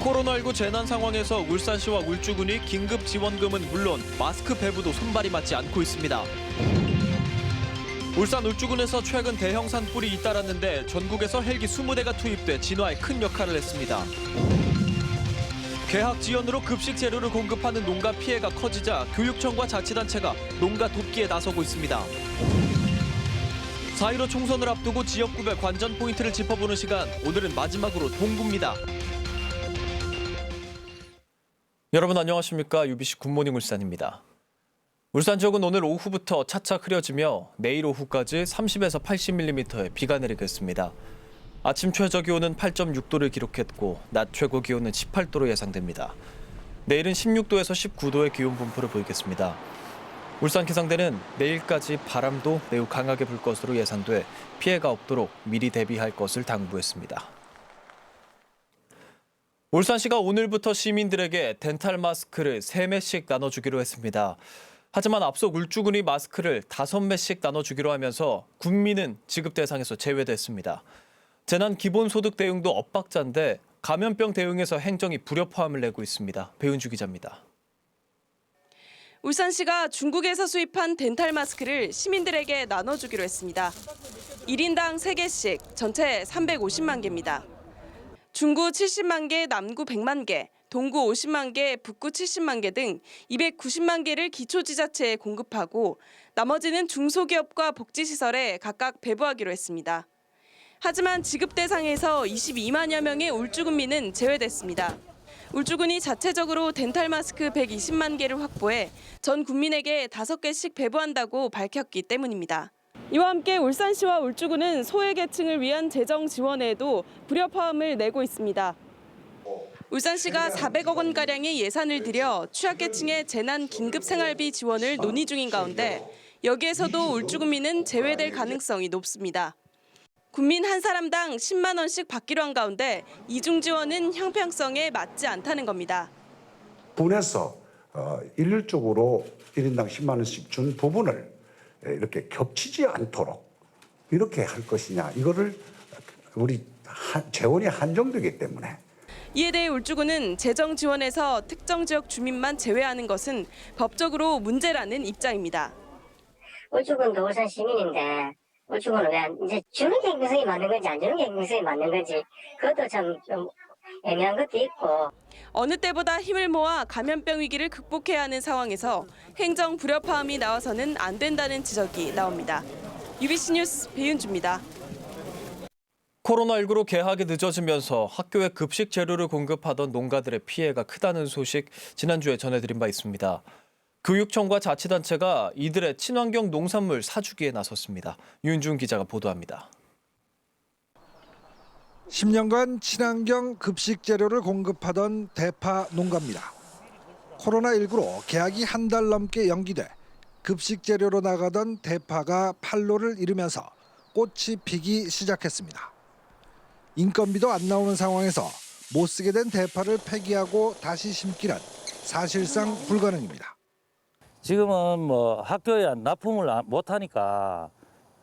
코로나19 재난 상황에서 울산시와 울주군이 긴급 지원금은 물론 마스크 배부도 손발이 맞지 않고 있습니다. 울산 울주군에서 최근 대형 산불이 잇따랐는데 전국에서 헬기 20대가 투입돼 진화에 큰 역할을 했습니다. 개학 지원으로 급식 재료를 공급하는 농가 피해가 커지자 교육청과 자치단체가 농가 돕기에 나서고 있습니다. 4.15 총선을 앞두고 지역구별 관전 포인트를 짚어보는 시간 오늘은 마지막으로 동구입니다. 여러분 안녕하십니까 UBC 굿모닝 울산입니다. 울산 지역은 오늘 오후부터 차차 흐려지며 내일 오후까지 30에서 80mm의 비가 내리겠습니다. 아침 최저 기온은 8.6도를 기록했고 낮 최고 기온은 18도로 예상됩니다. 내일은 16도에서 19도의 기온 분포를 보이겠습니다. 울산 기상대는 내일까지 바람도 매우 강하게 불 것으로 예상돼 피해가 없도록 미리 대비할 것을 당부했습니다. 울산시가 오늘부터 시민들에게 덴탈 마스크를 3매씩 나눠주기로 했습니다. 하지만 앞서 울주군이 마스크를 5매씩 나눠주기로 하면서 군민은 지급 대상에서 제외됐습니다. 재난 기본소득 대응도 엇박자인데 감염병 대응에서 행정이 불협화음을 내고 있습니다. 배은주 기자입니다. 울산시가 중국에서 수입한 덴탈 마스크를 시민들에게 나눠주기로 했습니다. 1인당 3개씩 전체 350만 개입니다. 중구 70만 개, 남구 100만 개, 동구 50만 개, 북구 70만 개 등 290만 개를 기초지자체에 공급하고 나머지는 중소기업과 복지시설에 각각 배부하기로 했습니다. 하지만 지급 대상에서 22만여 명의 울주군민은 제외됐습니다. 울주군이 자체적으로 덴탈 마스크 120만 개를 확보해 전 국민에게 5개씩 배부한다고 밝혔기 때문입니다. 이와 함께 울산시와 울주군은 소외계층을 위한 재정 지원에도 불협화음을 내고 있습니다. 울산시가 400억 원가량의 예산을 들여 취약계층의 재난 긴급 생활비 지원을 논의 중인 가운데 여기에서도 울주군민은 제외될 가능성이 높습니다. 국민 한 사람당 10만 원씩 받기로 한 가운데 이중 지원은 형평성에 맞지 않다는 겁니다. 군에서 어, 일률적으로 1인당 10만 원씩 준 부분을 이렇게 겹치지 않도록 이렇게 할 것이냐 이거를 우리 한- 재원이 한정되기 때문에 이에 대해 울주군은 재정 지원에서 특정 지역 주민만 제외하는 것은 법적으로 문제라는 입장입니다. 울주군도 울산 시민인데 울주군은 왜 이제 주는 게 행정성이 맞는 건지 안 주는 게 행정성이 맞는 건지 그것도 참 좀 애매한 것도 있고 어느 때보다 힘을 모아 감염병 위기를 극복해야 하는 상황에서 행정 불협화음이 나와서는 안 된다는 지적이 나옵니다. UBC 뉴스 배윤주입니다. 코로나19로 개학이 늦어지면서 학교에 급식 재료를 공급하던 농가들의 피해가 크다는 소식 지난주에 전해드린 바 있습니다. 교육청과 자치단체가 이들의 친환경 농산물 사주기에 나섰습니다. 윤중 기자가 보도합니다. 10년간 친환경 급식 재료를 공급하던 대파 농가입니다. 코로나19로 계약이 한 달 넘게 연기돼 급식 재료로 나가던 대파가 판로를 잃으면서 꽃이 피기 시작했습니다. 인건비도 안 나오는 상황에서 못 쓰게 된 대파를 폐기하고 다시 심기는 사실상 불가능입니다. 지금은 뭐 학교에 납품을 안- 못 하니까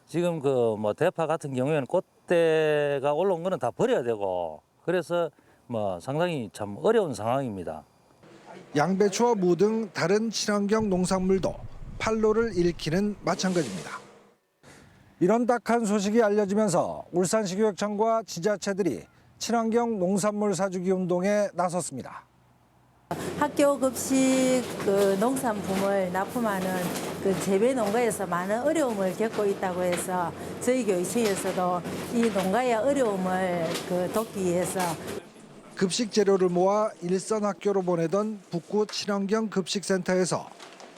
지금 그 뭐 대파 같은 경우에는 꽃 대가 올라온 거는 다 버려야 되고 그래서 뭐 상당히 참 어려운 상황입니다. 양배추와 무 등 다른 친환경 농산물도 판로를 잃기는 마찬가지입니다. 이런 딱한 소식이 알려지면서 울산시 교육청과 지자체들이 친환경 농산물 사주기 운동에 나섰습니다. 학교 급식 그 농산품을 납품하는 그 재배 농가에서 많은 어려움을 겪고 있다고 해서 저희 교육청에서도 이 농가의 어려움을 그 돕기 위해서 급식 재료를 모아 일선 학교로 보내던 북구 친환경 급식센터에서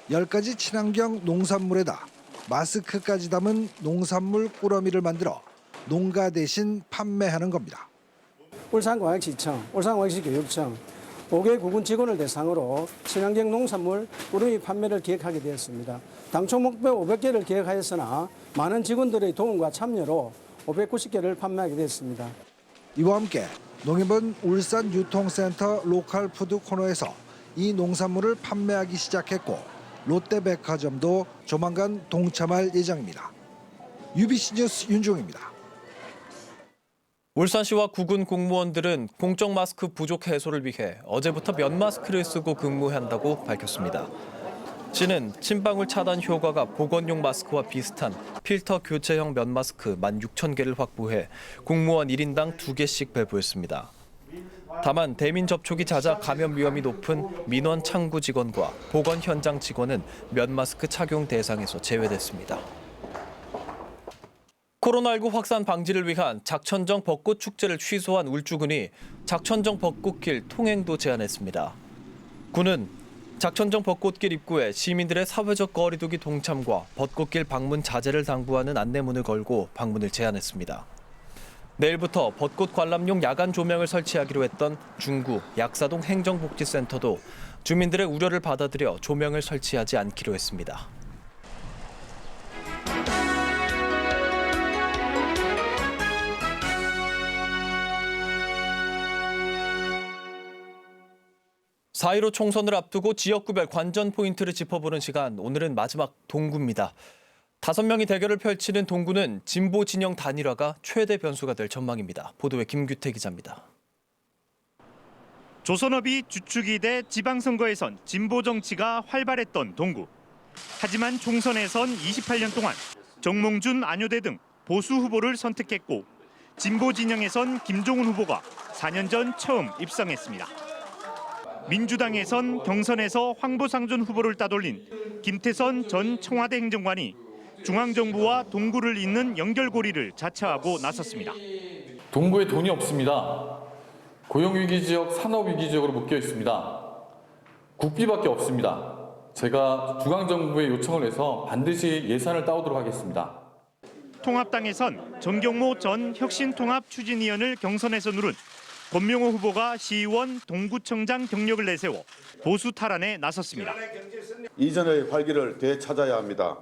10가지 친환경 농산물에다 마스크까지 담은 농산물 꾸러미를 만들어 농가 대신 판매하는 겁니다. 울산광역시청, 울산광역시 교육청, 5개 구군 직원을 대상으로 친환경 농산물 꾸러미 판매를 기획하게 되었습니다. 당초 목표 500개를 기획하였으나 많은 직원들의 도움과 참여로 590개를 판매하게 되었습니다. 이와 함께 농협은 울산 유통센터 로컬 푸드 코너에서 이 농산물을 판매하기 시작했고 롯데백화점도 조만간 동참할 예정입니다. UBC 뉴스 윤종입니다. 울산시와 구군 공무원들은 공적 마스크 부족 해소를 위해 어제부터 면 마스크를 쓰고 근무한다고 밝혔습니다. 시는 침방울 차단 효과가 보건용 마스크와 비슷한 필터 교체형 면 마스크 16,000개를 확보해 공무원 1인당 2개씩 배부했습니다. 다만 대민 접촉이 잦아 감염 위험이 높은 민원 창구 직원과 보건 현장 직원은 면 마스크 착용 대상에서 제외됐습니다. 코로나19 확산 방지를 위한 작천정 벚꽃 축제를 취소한 울주군이 작천정 벚꽃길 통행도 제한했습니다. 군은 작천정 벚꽃길 입구에 시민들의 사회적 거리두기 동참과 벚꽃길 방문 자제를 당부하는 안내문을 걸고 방문을 제한했습니다. 내일부터 벚꽃 관람용 야간 조명을 설치하기로 했던 중구 약사동 행정복지센터도 주민들의 우려를 받아들여 조명을 설치하지 않기로 했습니다. 사1로 총선을 앞두고 지역구별 관전 포인트를 짚어보는 시간 오늘은 마지막 동구입니다. 다섯 명이 대결을 펼치는 동구는 진보 진영 단일화가 최대 변수가 될 전망입니다. 보도에 김규태 기자입니다. 조선업이 주축이 돼 지방선거에선 진보 정치가 활발했던 동구. 하지만 총선에선 28년 동안 정몽준, 안효대 등 보수 후보를 선택했고 진보 진영에선 김종훈 후보가 4년 전 처음 입성했습니다. 민주당에선 경선에서 황보상존 후보를 따돌린 김태선 전 청와대 행정관이 중앙정부와 동구를 잇는 연결고리를 자처하고 나섰습니다. 동구에 돈이 없습니다. 고용위기 지역, 산업위기 지역으로 묶여 있습니다. 국비밖에 없습니다. 제가 중앙정부에 요청을 해서 반드시 예산을 따오도록 하겠습니다. 통합당에선 정경모 전 혁신통합 추진위원을 경선에서 누른 권명호 후보가 시의원 동구청장 경력을 내세워 보수 탈환에 나섰습니다. 이전의 활기를 되찾아야 합니다.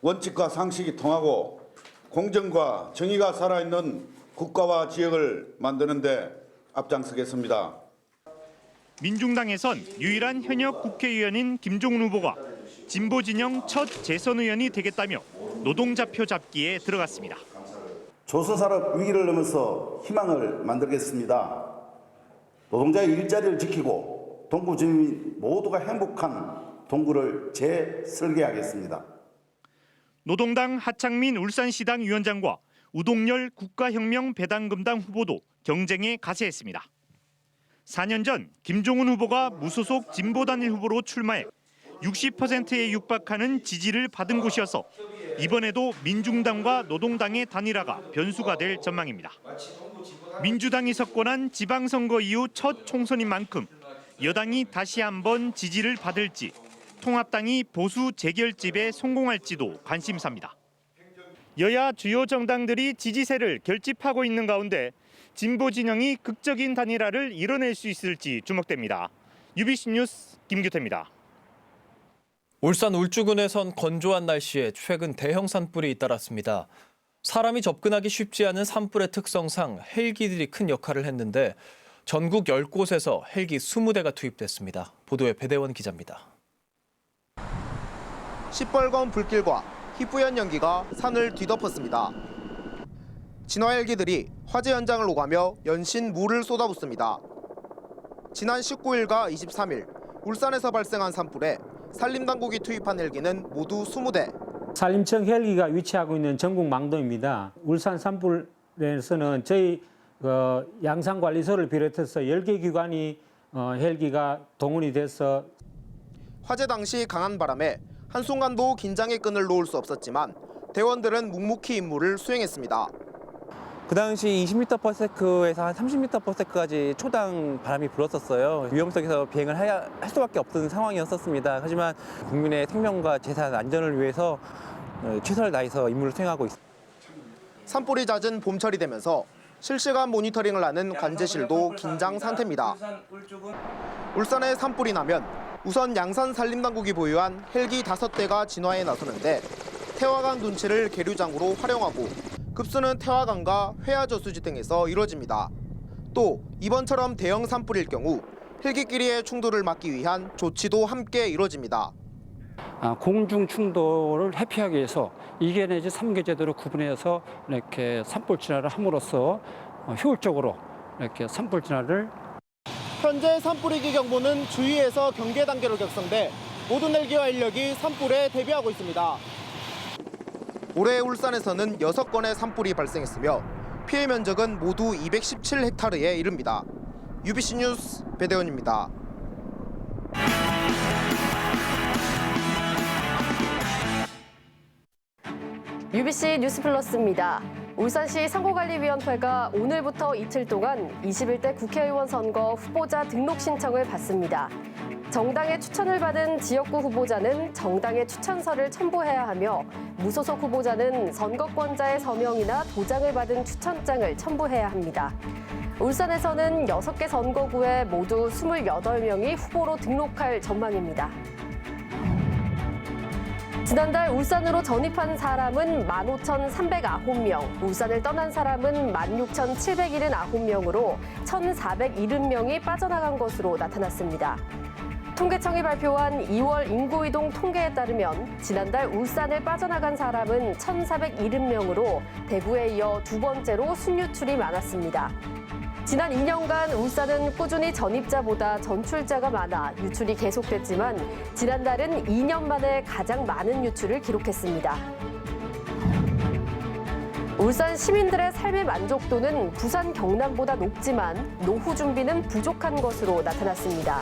원칙과 상식이 통하고 공정과 정의가 살아있는 국가와 지역을 만드는데 앞장서겠습니다. 민중당에선 유일한 현역 국회의원인 김종훈 후보가 진보 진영 첫 재선 의원이 되겠다며 노동자표 잡기에 들어갔습니다. 조선산업 위기를 넘어서 희망을 만들겠습니다. 노동자의 일자리를 지키고 동구 주민 모두가 행복한 동구를 재설계하겠습니다. 노동당 하창민 울산시당 위원장과 우동열 국가혁명 배당금당 후보도 경쟁에 가세했습니다. 4년 전 김종훈 후보가 무소속 진보 단일 후보로 출마해 60%에 육박하는 지지를 받은 곳이어서 이번에도 민중당과 노동당의 단일화가 변수가 될 전망입니다. 민주당이 석권한 지방선거 이후 첫 총선인 만큼 여당이 다시 한번 지지를 받을지 통합당이 보수 재결집에 성공할지도 관심사입니다. 여야 주요 정당들이 지지세를 결집하고 있는 가운데 진보 진영이 극적인 단일화를 이뤄낼 수 있을지 주목됩니다. UBC 뉴스 김규태입니다. 울산 울주군에선 건조한 날씨에 최근 대형 산불이 잇따랐습니다. 사람이 접근하기 쉽지 않은 산불의 특성상 헬기들이 큰 역할을 했는데 전국 10곳에서 헬기 20대가 투입됐습니다. 보도에 배대원 기자입니다. 시뻘건 불길과 희뿌연 연기가 산을 뒤덮었습니다. 진화 헬기들이 화재 현장을 오가며 연신 물을 쏟아붓습니다. 지난 19일과 23일 울산에서 발생한 산불에 산림당국이 투입한 헬기는 모두 20대. 산림청 헬기가 위치하고 있는 전국 망동입니다. 울산 산불에서는 저희 어, 양산관리소를 비롯해서 10개 기관이 어, 헬기가 동원이 돼서 화재 당시 강한 바람에 한순간도 긴장의 끈을 놓을 수 없었지만 대원들은 묵묵히 임무를 수행했습니다. 그 당시 20m/s에서 한 30m/s까지 초당 바람이 불었었어요. 위험성에서 비행을 해야 할 수밖에 없던 상황이었었습니다. 하지만 국민의 생명과 재산 안전을 위해서 어, 최선을 다해서 임무를 수행하고 있습니다. 산불이 잦은 봄철이 되면서 실시간 모니터링을 하는 관제실도 긴장 상태입니다. 울산에 산불이 나면 우선 양산 산림당국이 보유한 헬기 5대가 진화에 나서는데 태화강 둔치를 계류장으로 활용하고 급수는 태화강과 회화저수지 등에서 이루어집니다. 또 이번처럼 대형 산불일 경우 헬기끼리의 충돌을 막기 위한 조치도 함께 이루어집니다. 아, 공중 충돌을 회피하기 위해서 2개 내지 3개 제도로 구분해서 이렇게 산불 진화를 함으로써 어, 효율적으로 이렇게 산불 진화를 현재 산불위기 경보는 주위에서 경계 단계로 격상돼 모든 헬기와 인력이 산불에 대비하고 있습니다. 올해 울산에서는 6건의 산불이 발생했으며 피해 면적은 모두 217헥타르에 이릅니다. UBC 뉴스 배대원입니다. UBC 뉴스플러스입니다. 울산시 선거관리위원회가 오늘부터 이틀 동안 21대 국회의원 선거 후보자 등록 신청을 받습니다. 정당의 추천을 받은 지역구 후보자는 정당의 추천서를 첨부해야 하며 무소속 후보자는 선거권자의 서명이나 도장을 받은 추천장을 첨부해야 합니다. 울산에서는 6개 선거구에 모두 28명이 후보로 등록할 전망입니다. 지난달 울산으로 전입한 사람은 15,309명, 울산을 떠난 사람은 16,779명으로 1,470명이 빠져나간 것으로 나타났습니다. 통계청이 발표한 2월 인구이동 통계에 따르면 지난달 울산을 빠져나간 사람은 1,470명으로 대구에 이어 두 번째로 순유출이 많았습니다. 지난 2년간 울산은 꾸준히 전입자보다 전출자가 많아 유출이 계속됐지만 지난달은 2년 만에 가장 많은 유출을 기록했습니다. 울산 시민들의 삶의 만족도는 부산 경남보다 높지만 노후 준비는 부족한 것으로 나타났습니다.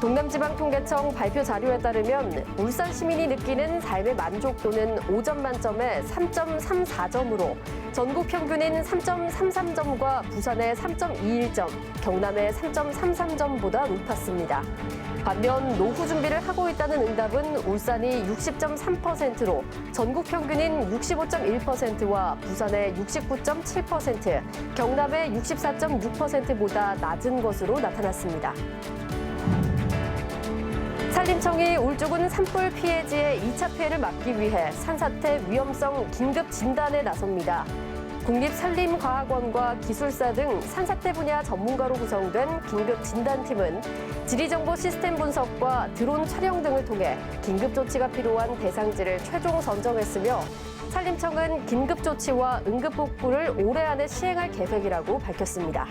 동남지방통계청 발표 자료에 따르면 울산 시민이 느끼는 삶의 만족도는 5점 만점에 3.34점으로 전국 평균인 3.33점과 부산의 3.21점, 경남의 3.33점보다 높았습니다. 반면 노후 준비를 하고 있다는 응답은 울산이 60.3%로 전국 평균인 65.1%와 부산의 69.7%, 경남의 64.6%보다 낮은 것으로 나타났습니다. 산림청이 울주군 산불 피해 지의 2차 피해를 막기 위해 산사태 위험성 긴급 진단에 나섭니다. 국립산림과학원과 기술사 등 산사태 분야 전문가로 구성된 긴급 진단팀은 지리정보 시스템 분석과 드론 촬영 등을 통해 긴급 조치가 필요한 대상지를 최종 선정했으며 산림청은 긴급 조치와 응급 복구를 올해 안에 시행할 계획이라고 밝혔습니다.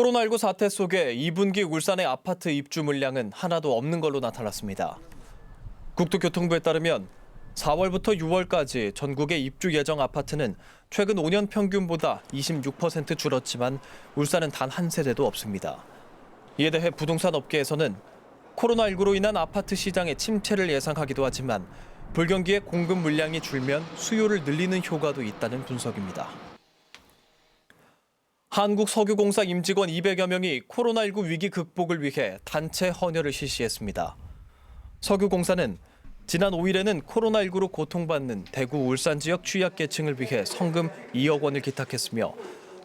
코로나19 사태 속에 2분기 울산의 아파트 입주 물량은 하나도 없는 걸로 나타났습니다. 국토교통부에 따르면 4월부터 6월까지 전국의 입주 예정 아파트는 최근 5년 평균보다 26% 줄었지만 울산은 단 한 세대도 없습니다. 이에 대해 부동산 업계에서는 코로나19로 인한 아파트 시장의 침체를 예상하기도 하지만 불경기에 공급 물량이 줄면 수요를 늘리는 효과도 있다는 분석입니다. 한국석유공사 임직원 200여 명이 코로나19 위기 극복을 위해 단체 헌혈을 실시했습니다. 석유공사는 지난 5일에는 코로나19로 고통받는 대구 울산 지역 취약계층을 위해 성금 2억 원을 기탁했으며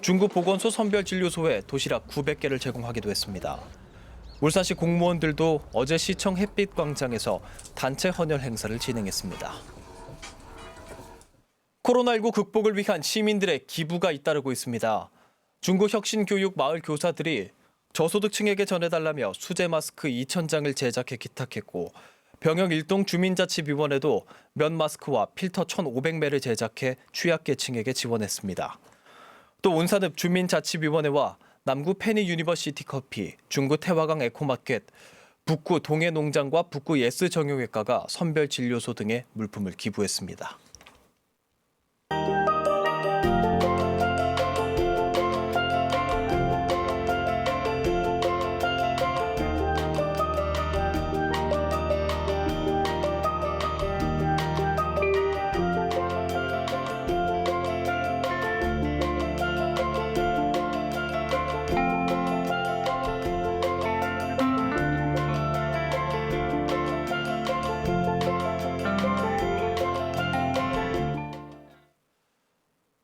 중구 보건소 선별진료소에 도시락 900개를 제공하기도 했습니다. 울산시 공무원들도 어제 시청 햇빛 광장에서 단체 헌혈 행사를 진행했습니다. 코로나19 극복을 위한 시민들의 기부가 잇따르고 있습니다. 중국 혁신교육 마을 교사들이 저소득층에게 전해달라며 수제 마스크 2,000장을 제작해 기탁했고 병영 일동 주민자치위원회도 면 마스크와 필터 1,500매를 제작해 취약계층에게 지원했습니다. 또 온산읍 주민자치위원회와 남구 페니 유니버시티 커피, 중구 태화강 에코마켓, 북구 동해농장과 북구 예스 정형외과가 선별진료소 등의 물품을 기부했습니다.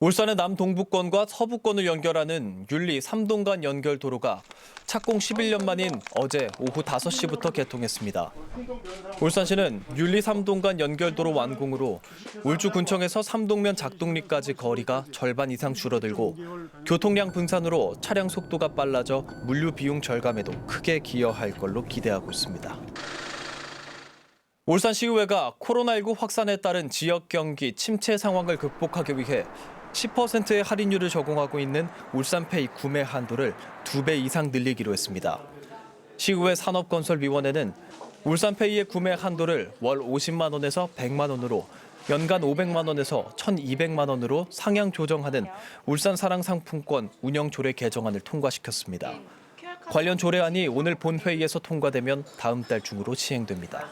울산의 남동부권과 서부권을 연결하는 윤리 3동간 연결 도로가 착공 11년 만인 어제 오후 5시부터 개통했습니다. 울산시는 윤리 3동간 연결 도로 완공으로 울주군청에서 삼동면 작동리까지 거리가 절반 이상 줄어들고 교통량 분산으로 차량 속도가 빨라져 물류 비용 절감에도 크게 기여할 걸로 기대하고 있습니다. 울산시의회가 코로나19 확산에 따른 지역 경기 침체 상황을 극복하기 위해 10%의 할인율을 적용하고 있는 울산페이 구매 한도를 2배 이상 늘리기로 했습니다. 시의회 산업건설위원회는 울산페이의 구매 한도를 월 50만 원에서 100만 원으로 연간 500만 원에서 1,200만 원으로 상향 조정하는 울산 사랑 상품권 운영 조례 개정안을 통과시켰습니다. 관련 조례안이 오늘 본회의에서 통과되면 다음 달 중으로 시행됩니다.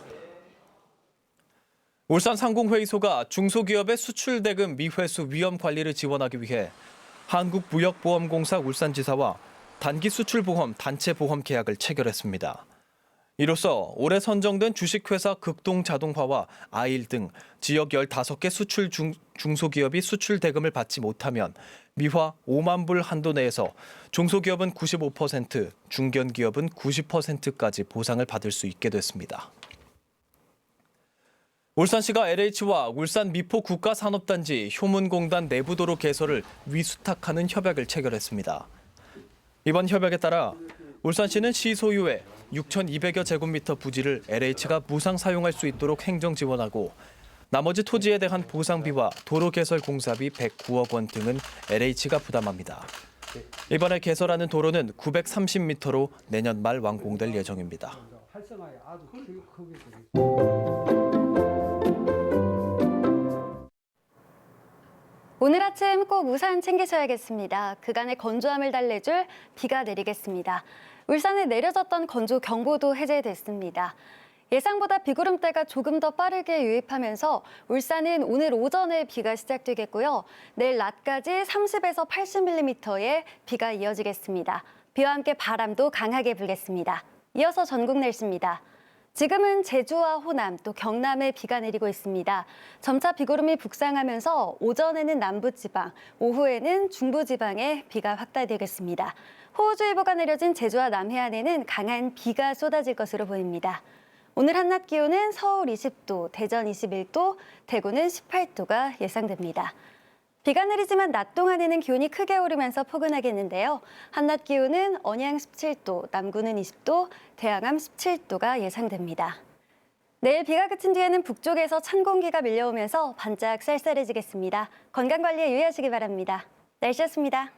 울산 상공회의소가 중소기업의 수출 대금 미회수 위험 관리를 지원하기 위해 한국무역보험공사 울산지사와 단기 수출보험 단체 보험 계약을 체결했습니다. 이로써 올해 선정된 주식회사 극동자동화와 아일 등 지역 15개 수출 중, 중소기업이 수출 대금을 받지 못하면 미화 5만 불 한도 내에서 중소기업은 95%, 중견기업은 90%까지 보상을 받을 수 있게 됐습니다. 울산시가 LH와 울산 미포 국가산업단지 효문공단 내부도로 개설을 위수탁하는 협약을 체결했습니다. 이번 협약에 따라 울산시는 시 소유의 6,200여 제곱미터 부지를 LH가 무상 사용할 수 있도록 행정 지원하고 나머지 토지에 대한 보상비와 도로 개설 공사비 109억 원 등은 LH가 부담합니다. 이번에 개설하는 도로는 930m로 내년 말 완공될 예정입니다. 오늘 아침 꼭 우산 챙기셔야겠습니다. 그간의 건조함을 달래줄 비가 내리겠습니다. 울산에 내려졌던 건조 경보도 해제됐습니다. 예상보다 비구름대가 조금 더 빠르게 유입하면서 울산은 오늘 오전에 비가 시작되겠고요. 내일 낮까지 30에서 80mm의 비가 이어지겠습니다. 비와 함께 바람도 강하게 불겠습니다. 이어서 전국 날씨입니다. 지금은 제주와 호남 또 경남에 비가 내리고 있습니다. 점차 비구름이 북상하면서 오전에는 남부지방, 오후에는 중부지방에 비가 확대되겠습니다. 호우주의보가 내려진 제주와 남해안에는 강한 비가 쏟아질 것으로 보입니다. 오늘 한낮 기온은 서울 20도, 대전 21도, 대구는 18도가 예상됩니다. 비가 내리지만 낮 동안에는 기온이 크게 오르면서 포근하겠는데요. 한낮 기온은 언양 17도, 남구는 20도, 대항암 17도가 예상됩니다. 내일 비가 그친 뒤에는 북쪽에서 찬 공기가 밀려오면서 반짝 쌀쌀해지겠습니다. 건강 관리에 유의하시기 바랍니다. 날씨였습니다.